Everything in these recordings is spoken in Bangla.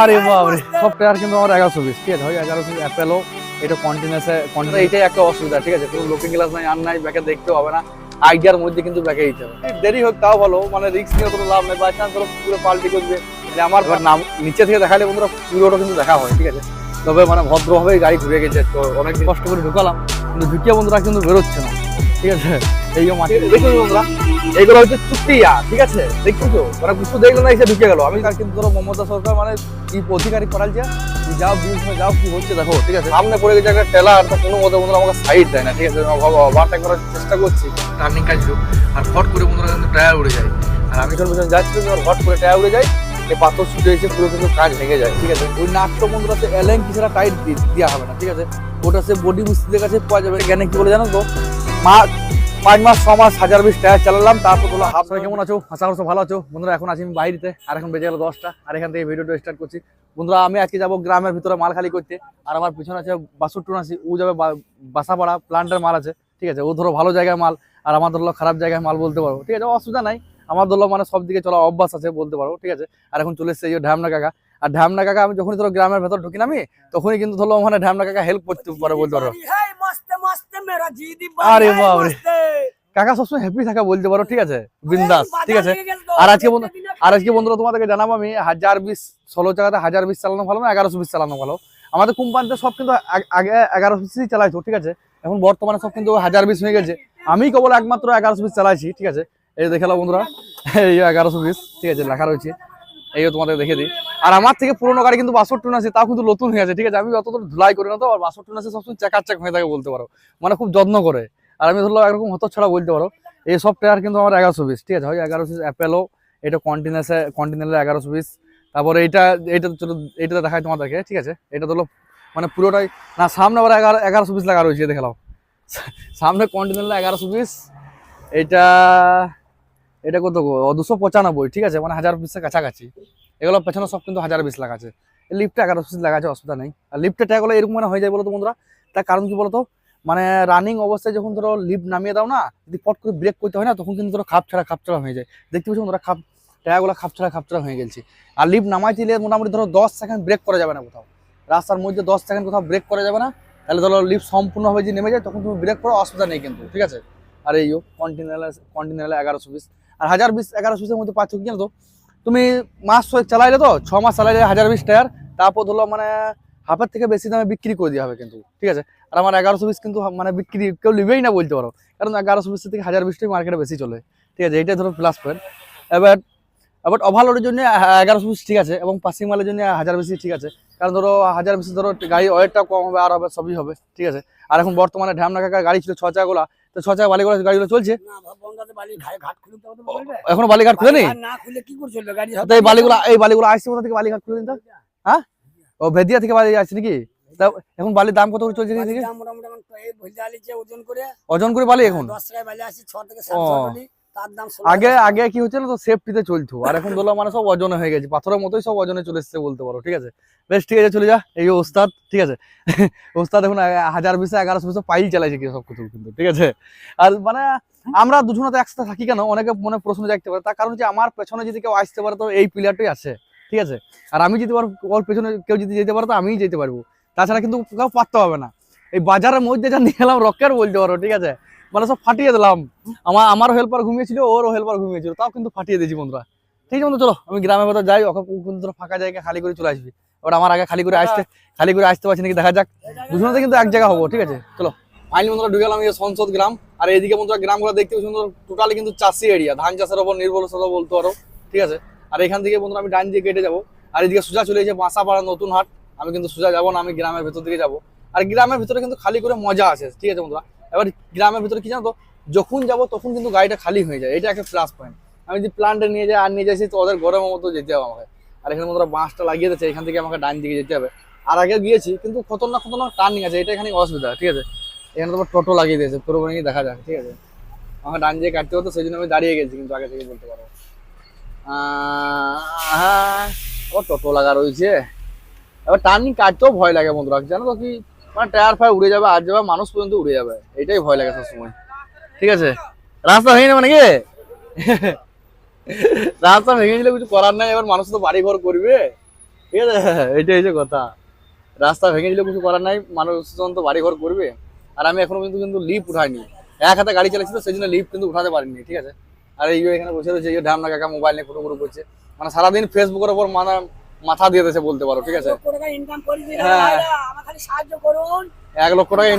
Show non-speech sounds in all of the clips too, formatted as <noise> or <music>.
আরে কিন্তু আমার এগারো এগারো এটা কন্টিনিউ একটা অসুবিধা ঠিক আছে? কোনো গ্লাস নাই আর নাই দেখতে হবে না। আইডিয়ার মধ্যে কিন্তু ব্যাকে দেরি হোক তাও মানে কোনো লাভ নেই পুরো পাল্টি করবে। মানে আমার নাম নিচে থেকে দেখালে বন্ধুরা পুরোটা কিন্তু দেখা হয় ঠিক আছে? তবে মানে ভদ্রভাবেই গাড়ি ঘুরে গেছে তো অনেক কষ্ট করে ঢুকালাম কিন্তু ঢুকিয়ে বন্ধুরা কিন্তু বেরোচ্ছে না। ঠিক আছে? এই মাটি দেখুন এইগুলো হচ্ছে চুক্তিয়া ঠিক আছে? দেখছ তো ওরা কিছু দেখল না এসে ঢুকে গেল। আমি তার কিন্তু ধরো মমতা সরকার মানে কি অধিকারী করালছে তুই যাও বিজনেস যাও কি হচ্ছে দেখো ঠিক আছে? সামনে পড়ে গেছে একটা টেলার তো কোনো মতে বন্ধুরা আমাকে সাইড দেয় না ঠিক আছে? ওভারটেক করার চেষ্টা করছি। টার্নিং কাজ আর ফট করে বন্ধুরা কিন্তু টায়ার উড়ে যায়। আর আমি যখন পিছনে যাচ্ছি হট করে টায়ার উড়ে যায় এই পাথর ছুটে এসে পুরো কিন্তু কাজ ভেঙে যায় ঠিক আছে? ওই নাটটা বন্ধুরা সে এলেন কিছুটা টাইট দেওয়া হবে না ঠিক আছে? ওটা সে বডি মিস্ত্রিদের কাছে পাওয়া যাবে। জ্ঞানে কি বলে জানো তো? মা পাঁচ মাস, ছ মাস, হাজার বিশ টায়ার চালালাম, তারপর হাফ সবাই কেমন আছো? আশা করছ ভালো আছো। বন্ধুরা, এখন আছি আমি বাইরেতে, আর এখন বেজে গেল দশটা, আর এখান থেকে ভিডিওটা স্টার্ট করছি। বন্ধুরা, আমি আজকে যাব গ্রামের ভিতরে মাল খালি করতে, আর আমার পিছনে আছে বাসুর টুনাসি ও যাবে বাসাপাড়া প্লান্টের মাল আছে, ঠিক আছে? ও ধরো ভালো জায়গায় মাল, আর আমার ধরলো খারাপ জায়গায় মাল বলতে পারব, ঠিক আছে? অসুবিধা নাই, আমার ধরলো মানে সব দিকে চলা অভ্যাস আছে বলতে পারব, ঠিক আছে? আর এখন চলে এসছে ঢ্যামনা কাকা। আর ঢামনা কাকা আমি যখনই ধরো গ্রামের ভেতর ঢুকি আমি তখনই কিন্তু ধরো ওখানে ঢামনা কাকা হেল্প করতে পারে বলতে পারো আরে বাবরে। কাকা সবসময় হ্যাপি থাকা বলতে পারো ঠিক আছে? বিন্দাস ঠিক আছে? আর আজকে বন্ধু আর আজকে বন্ধুরা তোমাদেরকে জানাব আমি হাজার বিশ ষোলো জায়গাতে হাজার বিশ চালানো ভালো না এগারোশো বিশ চালানো ভালো? আমাদের কোম্পানিতে সব কিন্তু আগে এগারোশো বিশই চালাইছো ঠিক আছে? এখন বর্তমানে সব কিন্তু হাজার বিশ হয়ে গেছে। আমি কেবল একমাত্র এগারোশো বিশ চালাইছি ঠিক আছে? এই দেখাল বন্ধুরা এই এগারোশো বিশ ঠিক আছে লেখা রয়েছে। এই তোমাদের দেখে দিই। আর আমার থেকে পুরোনো গাড়ি কিন্তু বাষট্টি আছে তাও কিন্তু নতুন হয়ে আছে, ঠিক আছে? আমি অত ধুলাই করি না তো, আর বাষট্টি আছে সবসময় চাকাচাক হয়ে থাকে বলতে পারো। মানে খুব যত্ন করে। আর আমি ধরলো একরকম হতো ছাড়া বলতে পারো, এই সব টায়ার কিন্তু আমার এগারোশো বিশ ঠিক আছে? হয় এগারোশো অ্যাপেলো এটা কন্টিনেসে কন্টিনেলের এগারোশো বিশ তারপরে এইটা তো চলো এইটাতে দেখাই তোমাদেরকে, ঠিক আছে? এটা ধরো মানে পুরোটাই, না, সামনে আবার এগারো, এগারোশো বিশ লাগা রয়েছে দেখালাম সামনে কন্টিনেলের এগারোশো বিশ এটা এটা কত দুশো পঁচানব্বই, ঠিক আছে? মানে হাজার পিসের কাছাকাছি। এগুলো পেছনে সব কিন্তু হাজার পিস লাগা আছে। লিফটে এগারোশো পিস লাগা আছে, অসুবিধা নেই। আর লিফটে ট্যাগুলো এরকম মানে হয়ে যায় বলো তো বন্ধুরা? তার কারণ কি বলতো? মানে রানিং অবস্থায় যখন ধরো লিফট নামিয়ে দাও না, যদি পট করে ব্রেক করতে হয় না, তখন কিন্তু ধরো খাপ ছাড়া খাপ ছাড়া হয়ে যায়। দেখতে পাচ্ছি ধরো খাপ টায়াগুলো খাপ ছাড়া খাপ ছাড়া হয়ে গেছে। আর লিফট নামাই দিলে মোটামুটি ধরো দশ সেকেন্ড ব্রেক করা যাবে না কোথাও। রাস্তার মধ্যে দশ সেকেন্ড কোথাও ব্রেক করা যাবে না। তাহলে ধরো লিফট সম্পূর্ণভাবে যদি নেমে যায়, তখন তুমি ব্রেক করো অসুবিধা নেই কিন্তু, ঠিক আছে? আর এই কন্টিনেল কন্টিনেল এগারোশো বিশ। আর হাজার বিশ, এগারো বিশের মধ্যে পাচ্ছ কি তো? তুমি মাস চালাইলে তো, ছ মাস চালাইলে হাজার বিশ টায়ার তারপর ধরো মানে হাফের থেকে বেশি দামে বিক্রি করে দেওয়া হবে কিন্তু, ঠিক আছে? আর আমার এগারোশো বিশ কিন্তু মানে বিক্রি কেউ নেবেই না বলতে পারো, কারণ এগারোশো বিশ থেকে হাজার বিশটাই মার্কেটে বেশি চলে, ঠিক আছে? এইটাই ধরো প্লাস পয়েন্ট এবার এবার ওভারলোডের জন্য এগারোশো বিশ ঠিক আছে এবং পাসিং মালের জন্য হাজার বেশি ঠিক আছে, কারণ ধরো হাজার বেশি ধরো গাড়ি ওয়েটটা কম হবে, আর হবে, সবই হবে, ঠিক আছে? আর এখন বর্তমানে ঢ্যামনা কাকা গাড়ি ছিল ছ চাকাগুলা তো ছ চাকা বালিগুলো গাড়িগুলো চলছে। না বন্দাতে বালি ঘাট ঘাট খুলে তো বলবে এখনও বালিঘাট খুলে নেই? তো এই বালিগুলো এই বালিগুলো আসছে কোথা থেকে বালিঘাট খুলে দিন হ্যাঁ? ও ভেদিয়া থেকে বালি আসছে নাকি? তা এখন বালির দাম কত করে চলছে ওজন করে বালি এখন? ছ থেকে তার দাম আগে আগে কি হচ্ছিল তো সেফটিতে চলতো। আর এখন ধরো মানে সব ওজনে হয়ে গেছে। পাথরের মতোই সব ওজনে চলে এসছে বলতে পারো ঠিক আছে? বেশ ঠিক আছে চলে যা। এই ওস্তাদ ঠিক আছে? <laughs> ওস্তাদ এখন হাজার বিশে এগারোশো বিশে পাইল চালাইছে কি সব কিছু কিন্তু ঠিক আছে? আর মানে আমরা দুজনে তো একসাথে থাকি কেন? অনেকে মনে প্রশ্ন জাগতে পারে। তার কারণ হচ্ছে আমার পেছনে যদি কেউ আসতে পারে তো এই প্লেয়ারটাই আছে ঠিক আছে? আর আমি যদি ওর পেছনে কেউ যদি যেতে পারে তো আমিই যেতে পারব। তাছাড়া কিন্তু কেউ পারতে হবে না। এই বাজারের মধ্যে যা নিয়ে এলাম রকেট বলতে পারো ঠিক আছে? মানে সব ফাটিয়ে দিলাম। আমার আমার হেল্পার ঘুমিয়েছিল, ওরও হেল্পার ঘুমিয়েছিল, তাও কিন্তু ফাটিয়ে দিয়েছি বন্ধুরা। ঠিক আছে চলো, আমি গ্রামের ভেতর যাই কিন্তু ফাঁকা জায়গা খালি করে চলে আসবি। ওর আমার আগে খালি করে আসতে খালি করে আসতে পারছি নাকি, দেখা যাক। দুজনে কিন্তু এক জায়গা হব, ঠিক আছে? চলো। ফাইনালি বন্ধুরা ঢুকে গেলাম সংসদ গ্রাম। আর এইদিকে বন্ধুরা গ্রামগুলো দেখতে সুন্দর টোটালি কিন্তু চাষি এরিয়া ধান চাষের ওপর নির্ভরশীল বলতে পারো ঠিক আছে? আর এখান থেকে বন্ধুরা আমি ডান দিয়ে কেটে যাব। আর এদিকে সোজা চলে এসেছে বাসাপাড়া নতুন হাট। আমি কিন্তু সোজা যাব না, আমি গ্রামের ভেতর দিকে যাব। আর গ্রামের ভিতরে কিন্তু খালি করে মজা আছে, ঠিক আছে বন্ধুরা? এবার গ্রামের ভিতরে কি জানো যখন যাব তখন কিন্তু গাড়িটা খালি হয়ে যায়। এটা একটা প্লাস পয়েন্ট আমি যদি প্লান্টে নিয়ে যাই, আর নিয়ে যাচ্ছি তো ওদের গরমের মতো যেতে হবে আমাকে। আর এখানে বন্ধুরা বাঁশটা লাগিয়ে দিচ্ছে এখান থেকে আমাকে ডান দিকে যেতে হবে। আর আগে গিয়েছি, কিন্তু খতরনাক খতরনাক টার্নিং আছে, এটা এখানে অসুবিধা, ঠিক আছে? এখানে তোমার টোটো লাগিয়ে দিয়েছে, পুরো নিয়ে দেখা যাক, ঠিক আছে? আমাকে ডান দিয়ে কাটতে হতো, সেই জন্য আমি দাঁড়িয়ে গেছি, কিন্তু আগে থেকে বলতে পারো হ্যাঁ ও টোটো লাগা রয়েছে। এবার টার্নিং কাটতেও ভয় লাগে বন্ধুরা, জানো তো কি? মানে টায়ার ফায়ার উড়ে যাবে, আর যাবে মানুষ পর্যন্ত উড়ে যাবে, এটাই ভয় লাগে সবসময়। ঠিক আছে? রাস্তা হয়নি মানে কি রাস্তা ভেঙে গেলে কিছু করার নাই, এবার মানুষ তো বাড়ি ঘর করবে। ঠিক আছে? এইটাই হচ্ছে কথা। রাস্তা ভেঙে দিলে কিছু করার নাই মানুষজন তো বাড়ি ঘর করবে। আর আমি এখনও কিন্তু কিন্তু লিফট উঠাইনি। এক হাতে গাড়ি চালাচ্ছি তো, সেই জন্য লিফট কিন্তু উঠাতে পারিনি, ঠিক আছে? আর এই এখানে বসে রয়েছে, এই ঢামনা কাকা মোবাইল নিয়ে ফটো ফটো করছে। মানে সারাদিন ফেসবুকের ওপর মাথা মাথা দিয়ে দিয়েছে বলতে পারো ঠিক আছে? হ্যাঁ। এক লক্ষ টাকা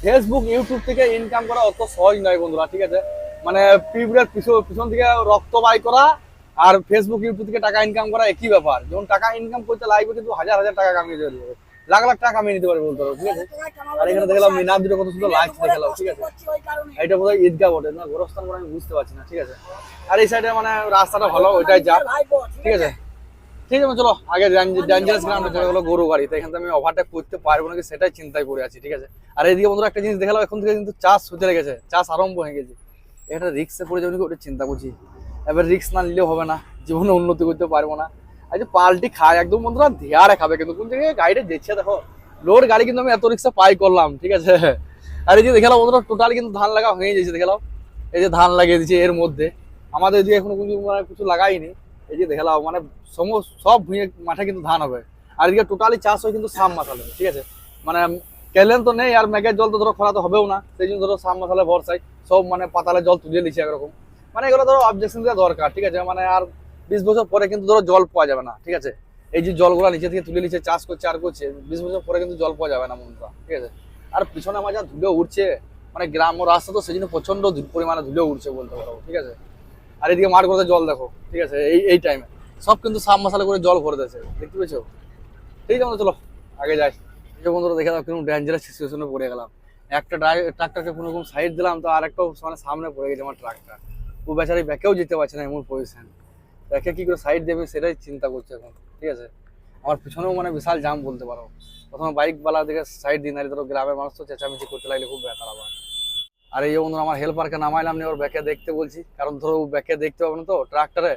ফেসবুক ইউটিউব <laughs> থেকে ইনকাম করা অত সহজ নয় বন্ধুরা ঠিক আছে? মানে পিঁপড়ের পিছন পিছন থেকে রক্ত বাই করা আর ফেসবুক ইউটিউব থেকে টাকা ইনকাম করা একই ব্যাপার। যেমন টাকা ইনকাম করতে লাগবে কিন্তু হাজার হাজার টাকা কামিয়ে পারবে লাখ লাখ টাকা কামিয়ে নিতে পারবে বলতে পারো, ঠিক আছে? আর এখানে দেখলাম মিনার দুটো কত সুন্দর। লাগছে ঠিক আছে। এটা বোধহয় ঈদগাহ বটে, না? গোরস্থান বলে আমি বুঝতে পারছি না, ঠিক আছে? আর এই সাইডে মানে রাস্তাটা ভালো, ওইটাই যা, ঠিক আছে? ঠিক আছে, চলো, আগে ডেঞ্জারাস গ্রাউন্ডে চলে গেলো গরু গাড়ি, তো এখান থেকে আমি ওভারটেক করতে পারব নাকি সেটাই চিন্তায় পড়ে আছি, ঠিক আছে? আর এইদিকে বন্ধুরা একটা জিনিস দেখালাম, এখন থেকে কিন্তু চাষ হতে লেগেছে, চাষ আরম্ভ হয়ে গেছে। এটা রিক্সে পড়ে যাবে নাকি ওটা চিন্তা করছি। এবার রিক্স না নিলেও হবে না, জীবনে উন্নতি করতে পারব না। যে পাল্টি খায়। একদম বন্ধুরা ধিয়ারে খাবে কিন্তু। কোন জায়গায় গাড়িটা যেচ্ছে, দেখো। লোড গাড়ি কিন্তু আমি এত রিক্সা পাই করলাম, ঠিক আছে? আর এই যে দেখালাম বন্ধুরা টোটাল কিন্তু ধান লাগা হয়ে গেছে দেখালাম। এই যে ধান লাগিয়ে দিচ্ছে এর মধ্যে। আমাদের এদিকে এখনও কিছু মানে কিছু লাগাইনি। এই যে দেখালাম মানে সমস্ত সব ভুঁয়ে মাঠে কিন্তু ধান হবে। আর এদিকে টোটালি চাষ হয় কিন্তু সাম মাসালে ঠিক আছে? মানে ক্যালেন তো নেই, আর মেঘের জল তো ধরো খরা তো হবেও না। সেই জন্য ধরো সাম মাসালে ভরসায় সব মানে পাতালে জল তুলে দিচ্ছে একরকম। মানে এগুলো ধরো অবজেকশন দেওয়া দরকার, ঠিক আছে? মানে আর বিশ বছর পরে কিন্তু ধরো জল পাওয়া যাবে না, ঠিক আছে? এই যে জলগুলো নিচে থেকে তুলে নিচ্ছে, চাষ করছে, আর করছে, বিশ বছর পরে কিন্তু জল পাওয়া যাবে না মনটা, ঠিক আছে? আর পিছনে আমার যা ধুলে উঠছে মানে গ্রাম ও রাস্তা তো সেই জন্য প্রচণ্ড পরিমাণে ধুলে উঠছে বলতে পারো, ঠিক আছে? আর এদিকে মাঠ করতে জল দেখো, ঠিক আছে? এই এই টাইমে সব কিন্তু সাব মশালা করে জল ভরে দিয়েছে, দেখতে পেয়েছ? ঠিক আছে চলো, আগে যাই। এই যে বন্ধুরা, দেখে দাও কীরকম ডেঞ্জারাস সিচুয়েশনে পড়ে গেলাম। একটা ট্রাক্টরকে কোনো রকম সাইড দিলাম, তো আর একটা মানে সামনে পড়ে গেছে আমার ট্রাকটা ও বেচারি ব্যাকেও যেতে পারছে না এমন পজিশন ব্যাকে কি করে সাইড দেবে সেটাই চিন্তা করছে এখন, ঠিক আছে? আমার পিছনেও মানে বিশাল জাম বলতে পারো। প্রথমে বাইক বালা দিকে সাইড দিন আর ধরো গ্রামের মানুষ তো চেঁচামেচি করতে লাগলে, খুব ব্যথা আবার আর এই যে বন্ধুরা, আমার হেল্পারকে নামাইলাম নিয়ে ওর ব্যাকে দেখতে বলছি। কারণ ধরো ব্যাকে দেখতে পাবে না তো ট্রাক্টরে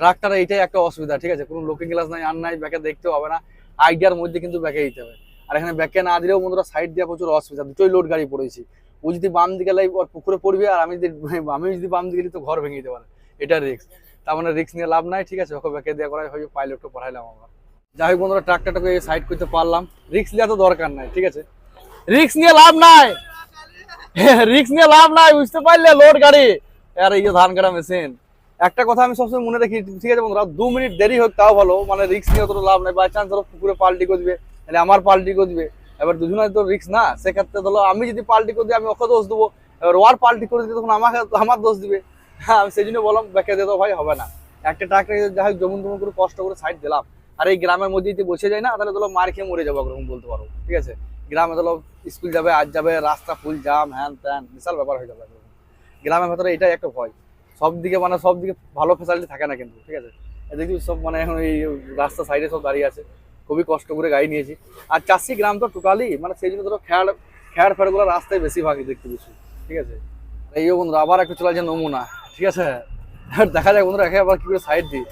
ট্রাক্টরে এইটাই একটা অসুবিধা, ঠিক আছে? কোনো লুকিং গ্লাস নাই, আর নাই ব্যাকে দেখতে হবে না। আইডিয়ার মধ্যে কিন্তু ব্যাকে দিতে হবে। আর এখানে ব্যাকে না দিলেও বন্ধুরা সাইড দেওয়া প্রচুর অসুবিধা। দুটোই লোড গাড়ি পড়েছি। ও যদি বাম দিকে লাই ওর পুকুরে পড়বে, আর আমি যদি আমি যদি বাম দিকে তো ঘর ভেঙে দিতে পারে। এটা রিস্ক তার মানে রিস্ক নিয়ে লাভ নাই, ঠিক আছে? ওকে ব্যাকে দেওয়া করাই হয়ে পাইলটকে পড়াইলাম আমরা। যাই হোক বন্ধুরা ট্রাক্টরটাকে সাইড করতে পারলাম। রিক্স নেওয়া তো দরকার নাই, ঠিক আছে? রিক্স নিয়ে লাভ নাই! <laughs> রিক্স নিয়ে লাভ নাই, বুঝতে পারলে লোড গাড়ি। আর, এই যে ধান কাটা মেশিন একটা কথা আমি সবসময় মনে রাখি, ঠিক আছে বন্ধুরা, দু মিনিট দেরি হোক তাও ভালো মানে রিস্ক নিয়ে অতটা লাভ নাই বাই চান্স ধরো পুকুরে পাল্টি করবে তাহলে আমার পাল্টি করে দিবে। এবার দুজনের তো রিক্স না, সেক্ষেত্রে ধরো আমি যদি পাল্টি করে দিই, আমি ওকে দোষ দেবো। এবার ওয়ার পাল্টি করে দিতে তখন আমাকে, আমার দোষ দিবে। হ্যাঁ আমি সেই জন্য বললাম, ব্যাকে দিয়ে ভাই, হবে না। একটা ট্রাক্টর যাই হোক জমুন করে কষ্ট করে সাইড দিলাম। আর এই গ্রামের মধ্যে যদি বসে যায় না, তাহলে ধরো মার খেয়ে মরে যাব এরকম বলতে পারো, ঠিক আছে? গ্রামে ধরো স্কুল যাবে, আজ যাবে, রাস্তা ফুল জাম হ্যান ত্যান, বিশাল ব্যাপার হয়ে যাবে গ্রামের ভেতরে এটাই একটা ভয়। সব দিকে মানে সব দিকে ভালো ফেসিলিটি থাকে না কিন্তু, ঠিক আছে? এদিকে সব মানে এখন এই রাস্তা সাইডে সব দাঁড়িয়ে আছে। খুবই কষ্ট করে গাড়ি নিয়েছি। আর চাষি গ্রাম তো টোটালি মানে সেই জন্য ধরো খেয়ার খেয়ার ফেয়ারগুলো রাস্তায় বেশি ভাগি দেখতে বেশি, ঠিক আছে? এই বন্ধুরা, আবার একটু চলে যায় নমুনা, ঠিক আছে? দেখা যায় বন্ধুরা, একে আবার কি করে সাইড দিই।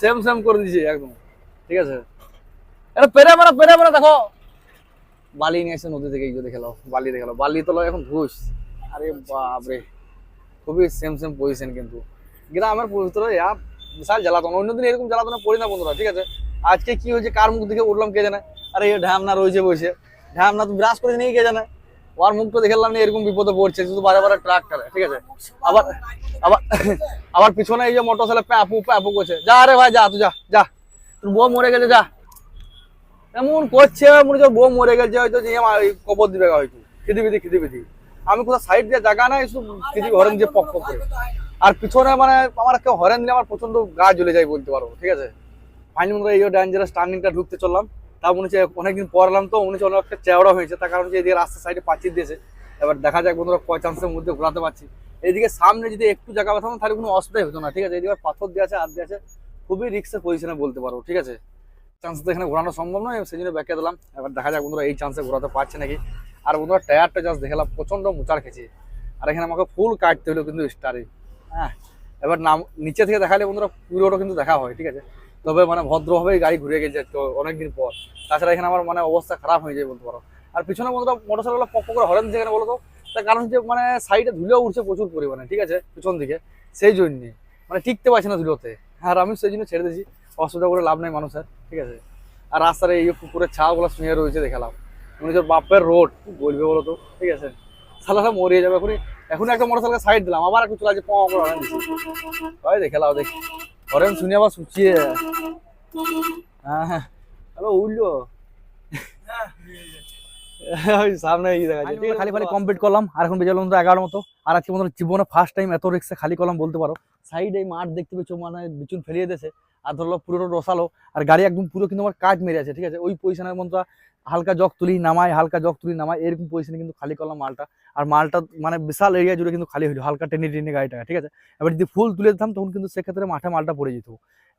সেম সেম করে দিয়েছি, একদম, ঠিক আছে? এটা পেরে মারা পেরে মারা, দেখো। বালি নিয়ে এসে নদী থেকে এই যে দেখে বালি দেখে। বালি তো এখন ঘুষ। আরে বাপরে, খুবই সেম সেম পজিশন কিন্তু। গ্রামের পবিত্র ইয়া বিশাল জ্বালাতন। অন্যদিন এরকম জ্বালাতনে পড়ি না বন্ধুরা, ঠিক আছে? আজকে কি হয়েছে, কার মুখ দেখে উঠলাম কে জানে? আরে ঢ্যামনা রয়েছে বসে। ঢ্যামনা তো বিরাজ করে নিয়ে কে জানে? ওর মুখটা দেখলাম না, এরকম বিপদে পড়ছে, শুধু বারে বারে ট্রাক্টরে ঠিক আছে? আবার আবার আবার পিছনে এই যে মোটর সাইকেল প্যাপু প্যাপু করছে। যা রে ভাই, যা, তুই যা যা। তোর বউ মরে গেছে, যা। এমন করছে, মনে হচ্ছে বউ মরে গেছে, হয়তো যে কবর দিবে হয়তো। খিদি বিধি খিদি বিধি আমি কোথাও সাইড দিয়ে জায়গা নাই, শুধু খিদি হরেন দিয়ে পক পক করে। আর পিছনে মানে আমার কেউ হরেন দিলে আমার প্রচণ্ড গা জ্বলে যায় বলতে পারব ঠিক আছে? ফাইনাল এই ডেঞ্জারাস টার্নিংটা ঢুকতে চললাম। তা মনে হচ্ছে অনেকদিন পর এলাম তো, মনে হচ্ছে অনেকটা চেওড়া হয়েছে, তার কারণ হচ্ছে এদিকে রাস্তার সাইডে পাঁচির দিয়েছে। এবার দেখা যাক বন্ধুরা কয় চান্সের মধ্যে ঘোরাতে পারছি। এদিকে সামনে যদি একটু জায়গা পেতাম তাহলে কোনো অসুবিধাই হতো না, ঠিক আছে? এদিকে পাথর দিয়ে আছে, আর দিয়ে আছে, খুবই রিক্সের পজিশনে বলতে পারো, ঠিক আছে? চান্স তো এখানে ঘোরানো সম্ভব নয়, সেই জন্য ব্যাকে দিলাম। এবার দেখা যাক বন্ধুরা এই চান্সে ঘোরাতে পারছে নাকি। আর বন্ধুরা টায়ারটা জাস্ট দেখালাম, প্রচণ্ড মোচার খেয়েছে। আর এখানে আমাকে ফুল কাটতে হলো কিন্তু স্টারে হ্যাঁ এবার নাম, নিচে থেকে দেখালে বন্ধুরা পুরোটা কিন্তু দেখা হয়, ঠিক আছে? তবে মানে ভদ্রভাবেই গাড়ি ঘুরে গেছে তো অনেকদিন পর তাছাড়া এখানে আমার মানে অবস্থা খারাপ হয়ে যায় বলতে পারো আর পিছনে বন্ধুরা মোটর সাইকেল পক করে হরেন যেখানে বলো তো তার কারণ হচ্ছে মানে সাইডে ধুলো উঠছে প্রচুর পরিমাণে ঠিক আছে পিছন দিকে সেই জন্যে মানে টিকতে পারছে না ধুলোতে আর আমি সেই জন্য ছেড়ে দিয়েছি অসুবিধা করে লাভ নেই মানুষের ঠিক আছে আর রাস্তার এই পুকুরের ছাগুলো শুয়ে রয়েছে দেখালাম মানে যে বাপের রোড বলবে বলো তো ঠিক আছে সালারা মরিয়ে যাবে এখনই এখন একটা মোটর সাইকেল সাইড দিলাম আবার একটু চলে আছে পঁ করে দেখে লাও দেখি হরেন শুনে আবার শুচিয়ে হ্যাঁ হ্যাঁ। উঠল ওই সামনে এই দেখা যাচ্ছে খালি খালি কমপ্লিট করলাম আর এখন বেজে তো এগারো মতো। আর আজকে মতো জীবনে ফার্স্ট টাইম এত রিক্সে খালি করলাম বলতে পারো। সাইডে এই মাঠ দেখতে পেয়েছ মানে বিচুন ফেলিয়ে দিয়েছে। আর ধরলো পুরো রসালো আর গাড়ি একদম পুরো কিন্তু আমার কাজ মেরে আছে ঠিক আছে? ওই পজিশনের মতো হালকা জগ তুলি নামায় হালকা জগ তুলি নামায় এরকম পজিশনে কিন্তু খালি করলাম মালটা। আর মালটা মানে বিশাল এরিয়া জুড়ে কিন্তু খালি হইল, হালকা টেনে টেনে গাড়িটা, ঠিক আছে? এবার যদি ফুল তুলে দিতাম, তখন কিন্তু সেক্ষেত্রে মাঠে মালটা পড়ে যেত।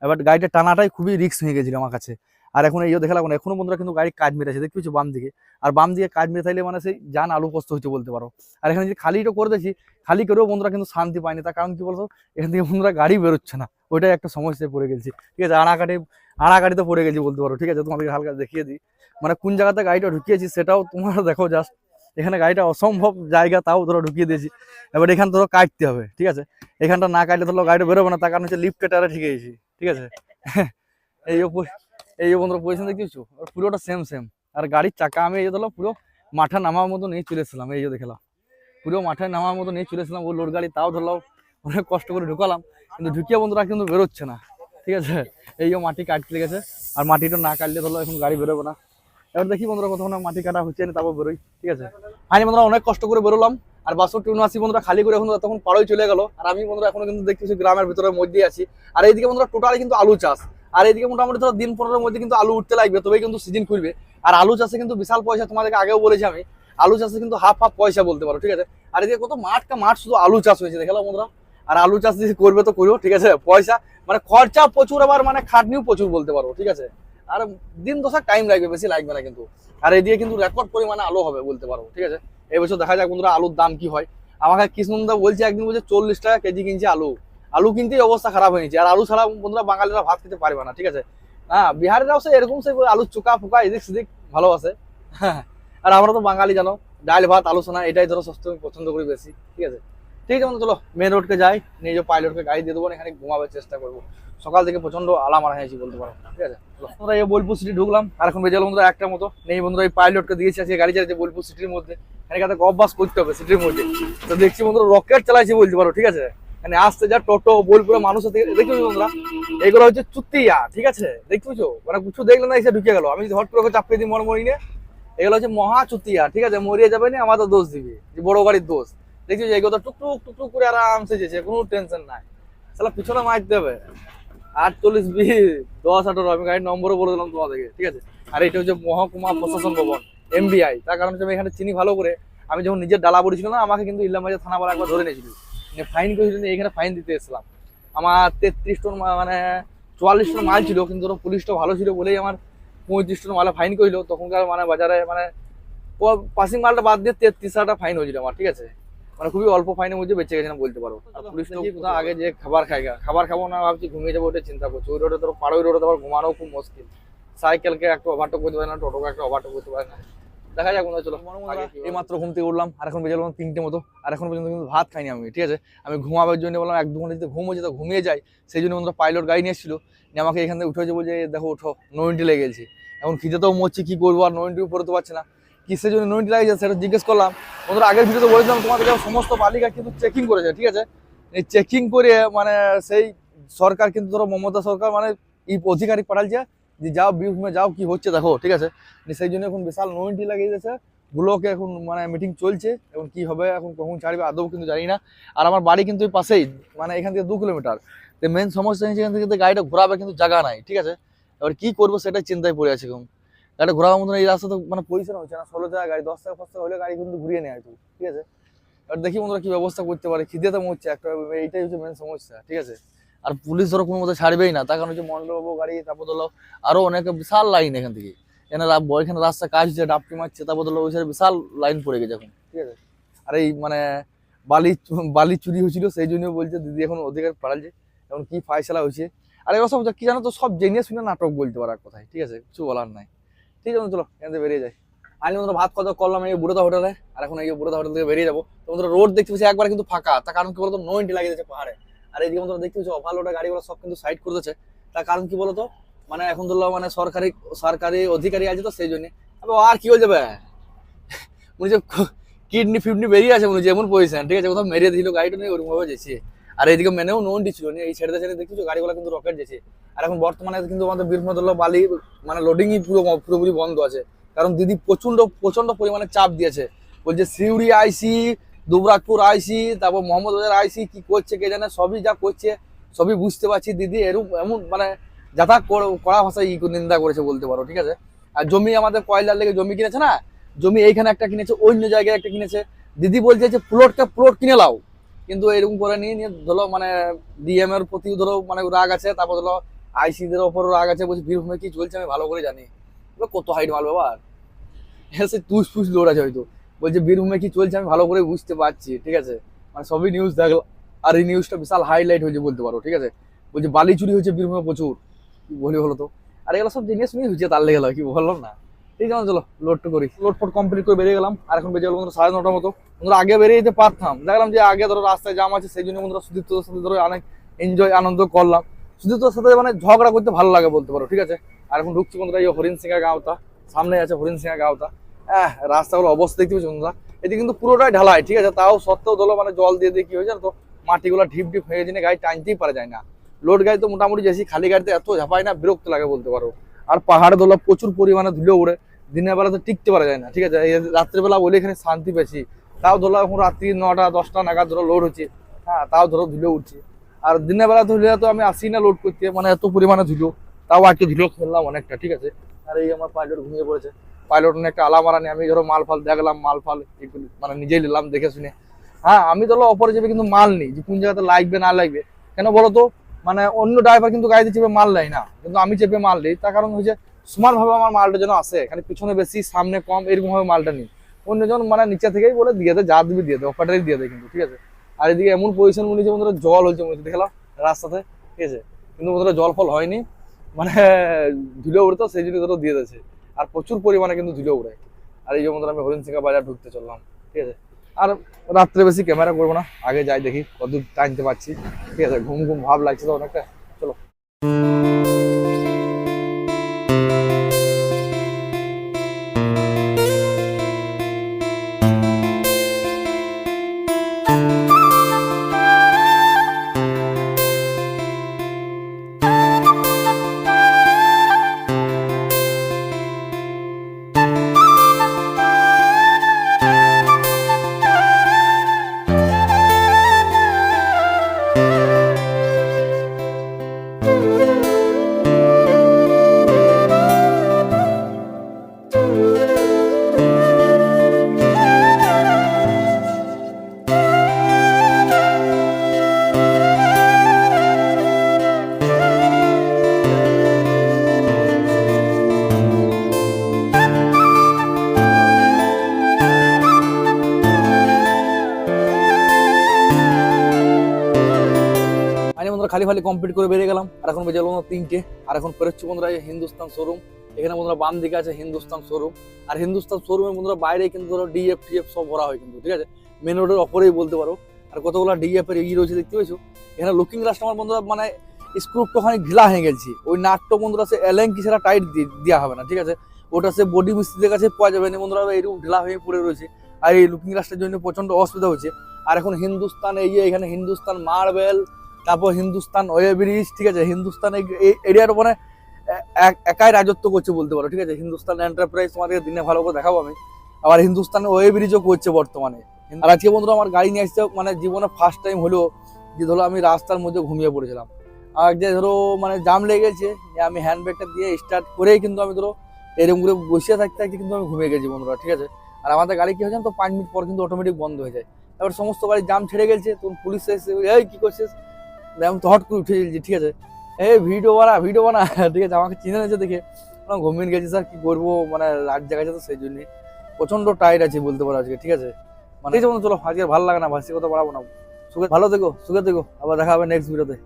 এবার গাড়িটা টানাটাই খুবই রিস্ক হয়ে গেছিল আমার কাছে। আর এখন এই যে দেখালাম না এখনও বন্ধুরা কিন্তু গাড়ি কাজ মেরেছে, দেখতে পাচ্ছ বাম দিকে? আর বাম দিকে কাজ মেরে থাকলে মানে সেই যান আলু কষ্ট হচ্ছে বলতে পারো। আর এখানে যদি খালিটা করে দিয়েছি, খালি করেও বন্ধুরা কিন্তু শান্তি পায়নি। তার কারণ কি বলতো? এখান থেকে বন্ধুরা গাড়ি বেরোচ্ছে না। ওইটাই একটা সমস্যায় পড়ে গেছি। ঠিক আছে আড়াকাটি আড়াকাটিতে পড়ে গেছি বলতে পারো। ঠিক আছে, তোমাদেরকে হালকা দেখিয়ে দিই। মানে কোন জায়গাতে গাড়িটা ঢুকিয়েছি সেটাও তোমরা <laughs> দেখো জাস্ট এখানে গাড়িটা অসম্ভব জায়গা, তাও ধরো ঢুকিয়ে দিয়েছি। এবার এখান ধরো কাটতে হবে, ঠিক আছে? এখানটা না কাটলে ধরো গাড়িটা বেরোবে না, তার কারণ হচ্ছে লিফটে টারে ঠিকেছি ঠিক আছে? <laughs> এই পো- এই যে বন্ধুরা পজিশন দেখতেছো পুরোটা সেম সেম আর গাড়ির চাকা আমি এই যে পুরো মাঠে নামার মতো নিয়ে চলে এসেছিলাম, এই যে দেখলাম পুরো মাঠে নামার মতো নিয়ে চলে এসেছিলাম, ও লোড গাড়ি, তাও ধরলাম অনেক কষ্ট করে ঢুকালাম। কিন্তু ঢুকিয়ে বন্ধুরা কিন্তু বেরোচ্ছে না, ঠিক আছে? এই যে মাটি কাটতে গেছে আর মাটিটা না কাটলে ধরলো এখন গাড়ি বেরোবে না। এবার দেখি বন্ধুরা কতক্ষণ মাটি কাটা হচ্ছে না, তারপর বেরোই, ঠিক আছে? আমি বন্ধুরা অনেক কষ্ট করে বেরোলাম, আর বাষট্টি উনআশি বন্ধুরা, খালি করে এখন তখন পাড়ই চলে গেল। আর আমি বন্ধুরা এখনও কিন্তু দেখতেছি গ্রামের ভিতরে মধ্যেই আছি। আর এইদিকে বন্ধুরা টোটালি কিন্তু আলু চাষ। আর এইদিকে মোটামুটি ধরো দিন পনেরোর মধ্যে কিন্তু আলু উঠতে লাগবে, তবেই কিন্তু সিজন খুলবে। আর আলু চাষে কিন্তু বিশাল পয়সা, তোমাদেরকে আগেও বলেছি আমি। আলু চাষে কিন্তু হাফ হাফ পয়সা বলতে পারো, ঠিক আছে? আর এদিকে কত মাঠ কা মাঠ শুধু আলু চাষ হয়েছে দেখাল বন্ধুরা। আর আলু চাষ যদি করবে তো করো ঠিক আছে? পয়সা মানে খরচা প্রচুর আবার মানে খাটনিও প্রচুর বলতে পারো, ঠিক আছে? আর দিন দশাক টাইম লাগবে, বেশি লাগবে না কিন্তু। আর এদিকে কিন্তু রেকর্ড পরিমাণে আলু হবে বলতে পারো, ঠিক আছে? এবছর দেখা যাক বন্ধুরা আলুর দাম কি হয়। আমাকে কৃষ্ণন্দা বলছে একদিন বলছে চল্লিশ টাকা কেজি কিনছে আলু। আলু কিনতেই অবস্থা খারাপ হয়েছে আর আলু ছাড়া বন্ধুরা বাঙালিরা ভাত খেতে পারবে না, ঠিক আছে? হ্যাঁ বিহারেরাও সে এরকম সে আলু চোকা ফুকা এদিক সেদিক ভালোবাসে হ্যাঁ আর আমরা তো বাঙালি জানো, ডাল, ভাত, আলু সোনা এটাই ধরো সস্ত পছন্দ করি বেশি, ঠিক আছে? ঠিক আছে চলো মেন রোডকে যাই, নিয়ে যে পাইলটকে গাড়ি দিয়ে দেবো, এখানে ঘুমাবার চেষ্টা করব। সকাল থেকে প্রচণ্ড আলাম আর হয়েছি বলতে পারো, ঠিক আছে? এই বোলপুর সিটি ঢুকলাম, আর এখন বেজে বন্ধুরা একটা মতো। নেই বন্ধুরা, এই পাইলটকে দিয়েছি আজকে গাড়ি চালাচ্ছে বোলপুর সিটির মধ্যে। এখানে অভ্যাস করতে হবে সিটির মধ্যে। তো দেখছি বন্ধুরা রকেট চালাইছে বলতে পারো, ঠিক আছে? মানে আসতে যা টোটো বোলপুরে মানুষ দেখছ বন্ধুরা এগুলো হচ্ছে চুতিয়া, ঠিক আছে? দেখছ মানে কিছু দেখলে না এসে ঢুকে গেল। আমি হট করে চাপিয়ে দিই মরি নিয়ে, এগুলো হচ্ছে মহা চুতিয়া, ঠিক আছে? মরিয়ে যাবে না, আমাদের দোষ দিবি। যে বড় গাড়ির দোষ। দেখছি যে এগুলো টুকটুক টুকটুক করে আরামসে যেছে, কোনো টেনশন নাই। তাহলে পিছনে মারতে হবে। আটচল্লিশ বি, দশ, আঠারো, আমি গাড়ির নম্বরও বলে দিলাম তোমাদেরকে, ঠিক আছে? আর এটা হচ্ছে মহকুমা প্রশাসন ভবন এমবিআই তার কারণ হচ্ছে আমি এখানে চিনি ভালো করে। আমি যখন নিজের ডালা পড়েছিল না, আমাকে কিন্তু ইল্লামবাজার থানা বলা একবার ধরে নিয়েছিল। ফাইন করেছিল এখানে ফাইন দিতে এসেছিলাম। আমার তেত্রিশ টন মানে চুয়াল্লিশ টন মাল ছিল, কিন্তু ওরা পুলিশটা ভালো ছিল বলেই আমার পঁয়ত্রিশ টন মালে ফাইন করিল। তখনকার মানে বাজারে মানে পাসিং মালটা বাদ দিয়ে তেত্রিশ হাজার ফাইন হয়েছিল আমার, ঠিক আছে? মানে খুবই অল্প ফাইনের মধ্যে বেঁচে গেছিলাম বলতে পারো। আর পুলিশ কোথাও আগে যে খাবার খাই। খাবার খাব না ভাবছি ঘুমিয়ে যাব ওটা চিন্তা করছি। ওই রোডে ধরো পাড়োই রোডে তোমার ঘুমানো খুব মুশকিল। সাইকেলকে একটা ওভারটেক করতে পারে না, টোটোকে একটা ওভারটেক করতে পারে না। দেখা যাক বন্ধুরা, চলো এই মাত্র ঘুম থেকে উঠলাম আর এখন বেজে গেলাম তিনটে মতো আর এখন পর্যন্ত কিন্তু ভাত খাইনি আমি ঠিক আছে? আমি ঘুমাবার জন্য বললাম এক দু ঘণ্টা যদি ঘুম হচ্ছে তো ঘুমিয়ে যাই। সেই জন্য বন্ধুরা পাইলট গাড়ি নিয়ে এসেছিল নিয়ে আমাকে এখান থেকে উঠেছে বলছে "এই দেখো উঠো নইনটি লেগে গেছি। এখন খিদেতেও মরছি কি করব আর নইনটিও পড়তে পারছি না। কিসের জন্য নইনটি লাগছে সেটা জিজ্ঞেস করলাম। বন্ধুরা আগের ভিডিওতে বলেছিলাম তোমাদের সমস্ত বালিকা কিন্তু চেকিং করেছে ঠিক আছে? এই চেকিং করে মানে সেই সরকার কিন্তু ধরো মমতা সরকার মানে এই অধিকারী পাঠালছে যে যাও বীরভূমে যাও, কি হচ্ছে দেখো, ঠিক আছে? সেই জন্য এখন বিশাল নইনটি লাগিয়ে দিয়েছে। গুলোকে এখন মানে মিটিং চলছে, এখন কি হবে, এখন কখন ছাড়বে আদৌ কিন্তু জানি না। আর আমার বাড়ি কিন্তু ওই পাশেই মানে এখান থেকে দু কিলোমিটার তো মেন সমস্যা হচ্ছে এখান থেকে গাড়িটা ঘোরাবে কিন্তু জায়গা নাই, ঠিক আছে? এবার কি করব সেটাই চিন্তায় পড়ে আছে এখন। গাড়িটা ঘোরাবার মতন এই রাস্তা তো মানে পজিশন হচ্ছে না, ষোলো টাকা গাড়ি, দশ টাকা পাঁচ টাকা হলে গাড়ি কিন্তু ঘুরিয়ে নেয় একটু, ঠিক আছে? এবার দেখি বন্ধুরা কি ব্যবস্থা করতে পারে, খিদে তো মরছে একটা, এইটাই হচ্ছে মেন সমস্যা, ঠিক আছে? আর পুলিশ ধরো কোনো মতো ছাড়বেই না। তার কারণ হচ্ছে মন্ডলবাবু গাড়ি, তারপর ধরো আরও অনেক বিশাল লাইন এখান থেকে। এখানে এখানে রাস্তা কাজ হচ্ছে ডাবটি মারছে, তারপর ধরো ওই বিশাল লাইন পড়ে গেছে এখন। ঠিক আছে? আর এই মানে বালি বালি চুরি হয়েছিল সেই জন্য বলছে, দিদি এখন অধিকার পাড়ালছে এখন কি ফায়সালা হয়েছে? আর এবার সব কি জানো তো সব জেনে শুনে নাটক বলতে পারার কথাই ঠিক আছে? কিছু বলার নাই। ঠিক আছে, চলো, এখান থেকে বেরিয়ে যায় আমি বন্ধুরা ভাত কথা করলাম এই বুড়োদা হোটেলে, আর এখন এই বুড়োদা হোটেল থেকে বেরিয়ে যাব। তো রোড দেখতে পাচ্ছি, একবার কিন্তু ফাঁকা। তার কারণ কি বলতো? নো এন্ট্রি লাগিয়ে দিয়েছে পাহাড়ে। আর এইদিকে বন্ধুরা দেখতে পাচ্ছি ওভারলোডের গাড়িগুলো সব কিন্তু সাইড করে দিচ্ছে তার কারণ কি বলতো? মানে এখন ধরলো মানে সরকারি সরকারি অধিকারী আছে তো সেই জন্য। আর কি হয়ে যাবে মনে কিডনি ফিডনি বেরিয়ে আছে মনে হচ্ছে এমন পজিশন ঠিক আছে? কোথাও মেরে দিল, গাড়িটা নিয়ে ওরকম ভাবে যেছে আর এইদিকে মেনেও নোন এন্ট্রি ছিল না এই ছেড়ে ছেড়ে দেখছ গাড়িগুলো কিন্তু রকেট যেছে আর এখন বর্তমানে কিন্তু আমাদের বীরভূম ধরলো বালি মানে লোডিংই পুরো পুরোপুরি বন্ধ আছে। কারণ দিদি প্রচণ্ড প্রচণ্ড পরিমাণে চাপ দিয়েছে। বলছে সিউড়ি আইসি দুবরাজপুর আইসি, তারপর মোহাম্মদ বাজার আইসি, কি করছে কে জানে, সবই যা করছে, সবই বুঝতে পারছি। দিদি এরকম এমন মানে যাতা কর- কড়া ভাষায় ই নিন্দা করেছে বলতে পারো, ঠিক আছে? আর জমি আমাদের কয়লার লেগে জমি কিনেছে না? জমি এইখানে একটা কিনেছে, অন্য জায়গায় একটা কিনেছে। দিদি বলছে যে প্লটটা প্লট কিনে লাও। কিন্তু এরকম করে নিয়ে নিয়ে ধরো মানে ডিএম এর প্রতি ধরো মানে রাগ আছে, তারপর ধরো আইসিদের ওপরও রাগ আছে, বলছি বীরভূমে কি চলছে আমি ভালো করে জানি। কত হাইট মাল বাবা? হ্যাঁ সে তুস ফুস লোড আছে হয়তো। বলছে, বীরভূমে কি চলছে আমি ভালো করে বুঝতে পারছি, ঠিক আছে? মানে সবই নিউজ দেখলাম আর এই নিউজটা বিশাল হাইলাইট হয়েছে বলতে পারো, ঠিক আছে? বলছে, বালি চুরি হয়েছে বীরভূমে প্রচুর, কি বলি হলো তো? আর এগুলো সব জিনিস নিয়ে হয়েছে তার লেগে কি বললাম না? ঠিক আছে, চলো লোডটা করি। লোড কমপ্লিট করে বেরিয়ে গেলাম, আর এখন বেজে গেল বন্ধুরা সাড়ে নটার মতো। বন্ধুরা, আগে বেরিয়ে যেতে পারতাম, দেখলাম যে আগে ধরো রাস্তায় জাম আছে, সেই জন্য বন্ধুরা সুদীপ্তর সাথে ধরো অনেক এনজয় আনন্দ করলাম। সুদীপ্তর সাথে মানে ঝগড়া করতে ভালো লাগে বলতে পারো, ঠিক আছে? আর এখন ঢুকছি বন্ধুরা, এই হরিণ সিংহা গাঁওটা সামনে আছে হরিণ সিংহা হ্যাঁ রাস্তাগুলো অবস্থা দেখতে পাচ্ছি বন্ধুরা। এদিকে কিন্তু পুরোটাই ঢালাই, ঠিক আছে? তাও সত্ত্বেও ধরো মানে জল দিয়ে দিয়ে কি হয়েছে তো, মাটিগুলো ঢিপ ঢিপ হয়ে গেছে, গাড়ি টানতেই পারা যায় না। লোড গাড়ি তো মোটামুটি যেছি খালি গাড়িতে এত ঝাপায় না, বিরক্ত লাগে বলতে পারো। আর পাহাড়ে ধরো প্রচুর পরিমাণে ধুলো উড়ে দিনের বেলা তো টিকতে পারা যায় না, ঠিক আছে? রাত্রেবেলা বলে এখানে শান্তি পেয়েছি। তাও ধরো এখন রাত্রি নটা, দশটা নাগাদ ধরো লোড হচ্ছে। হ্যাঁ তাও ধরো ধুলো উঠছে আর দিনের বেলা ধুলে তো আমি আসি না লোড করতে মানে এত পরিমাণে ধুলো, তাও আজকে ধুলো খেললাম অনেকটা, ঠিক আছে? আর এই আমার পাইলট ঘুমিয়ে পড়েছে। পাইলট নিয়ে একটা আলামারা নিয়ে আমি ধরো মাল ফাল দেখলাম মাল ফাল মানে নিজেই নিলাম দেখে শুনে। হ্যাঁ আমি ধরো অপরে যাবে কিন্তু মাল নেই, যে কোন জায়গাতে লাগবে, না লাগবে। কেন বলো তো মানে অন্য ড্রাইভার কিন্তু গাড়িতে চেপে মাল নেয় না, কিন্তু আমি চেপে মাল দিই তার কারণ হচ্ছে সমান ভাবে আমার মালটা যেন আসে এখানে পিছনে বেশি, সামনে কম এরকম ভাবে মালটা নিই। অন্যজন মানে নিচে থেকেই বলে, দিয়ে দেয় যা দিবি, দিয়ে দেয় অফারটাই দিয়ে দেয় কিন্তু, ঠিক আছে? আর এদিকে এমন পজিশন মনে হচ্ছে বন্ধুরা, জল হচ্ছে মনে দেখলাম রাস্তাতে, ঠিক আছে? কিন্তু বন্ধুরা জল ফল হয়নি। মানে ধুলে উড়তো, সেই জন্য ধরো দিয়ে দিয়েছে। আর প্রচুর পরিমাণে কিন্তু ধুলো উড়ে। আর এই যে বন্ধুরা, আমি হরিণ সিংহা বাজার ঢুকতে চললাম, ঠিক আছে? আর রাত্রে বেশি ক্যামেরা করব না, আগে যাই দেখি, কতদূর টাইমতে পারছি ঠিক আছে? ঘুম ঘুম ভাব লাগছে তো অনেকটা, চলো। খালি খালি কমপ্লিট করে বেরিয়ে গেলাম। আর এখন বেজে বন্ধুরা তিনটে। আর এখন পেরোচ্ছি বন্ধুরা হিন্দুস্তান শোরুম এখানে বন্ধুরা বাম দিকে আছে হিন্দুস্তান শোরুম আর হিন্দুস্তান শোরুমের বন্ধুরা বাইরে কিন্তু ধরো ডিএফ টিএফ সব ভরা হয় কিন্তু, ঠিক আছে? মেন রোডের অপরেই বলতে পারো। আর কতগুলো ডিএফ এর ই রয়েছে দেখতে পেয়েছ? এখানে লুকিং গ্লাস আমার বন্ধুরা মানে স্ক্রুপটা ওখানে ঢিলা হয়ে গেছে। ওই নাটটা বন্ধুরা সে এলেঙ্কি সেটা টাইট দেওয়া হবে না, ঠিক আছে? ওটা সে বডি মিস্ত্রিদের কাছে পাওয়া যাবে না। বন্ধুরা এরকম ঢিলা হয়ে পড়ে রয়েছে। আর এই লুকিং গ্লাসটার জন্য প্রচণ্ড অসুবিধা হচ্ছে। আর এখন হিন্দুস্তান এই এখানে হিন্দুস্তান মার্বেল তারপর হিন্দুস্তান ওয়ে ব্রিজ ঠিক আছে? হিন্দুস্তান এই- এরিয়ার এক- একাই রাজত্ব করছে বলতে পারো, ঠিক আছে? হিন্দুস্তান এন্টারপ্রাইজ তোমাদেরকে দিনে ভালো করে দেখাবো আমি। আবার হিন্দুস্তান ওয়ে ব্রিজও করছে বর্তমানে। আর আজকে বন্ধুরা আমার গাড়ি নিয়ে আসছে মানে জীবনে ফার্স্ট টাইম হলো যে ধরো আমি রাস্তার মধ্যে ঘুমিয়ে পড়েছিলাম। আর যে ধরো মানে জাম লেগে গেছে, যে আমি হ্যান্ডব্যাগটা দিয়ে স্টার্ট করেই কিন্তু আমি ধরো এরকম করে বসে থাকতে থাকতে কিন্তু আমি ঘুমিয়ে গেছি বন্ধুরা, ঠিক আছে? আর আমাদের গাড়ি কি হয়েছে তো পাঁচ মিনিট পর কিন্তু অটোমেটিক বন্ধ হয়ে যায়। এবার সমস্ত গাড়ি জাম ছেড়ে গেছে, তখন পুলিশ এসে, এই কী করছিস? আমি তো হট করে উঠে যে ঠিক আছে? এই ভিডিও বানা ভিডিও বানা <laughs> ঠিক আছে? আমাকে চিনে নিয়েছে দেখে। আমি ঘুমিয়ে গেছি স্যার কি করব? মানে রাত জায়গা তো সেই জন্যে। প্রচণ্ড টাইট আছে বলতে পারো আজকে ঠিক আছে? মানে এই যে চলো। আজকে ভালো লাগে না ভাসি কথা বাড়াবো না। সুখে ভালো থেকো সুখে থেকো। আবার দেখা হবে নেক্সট ভিডিওতে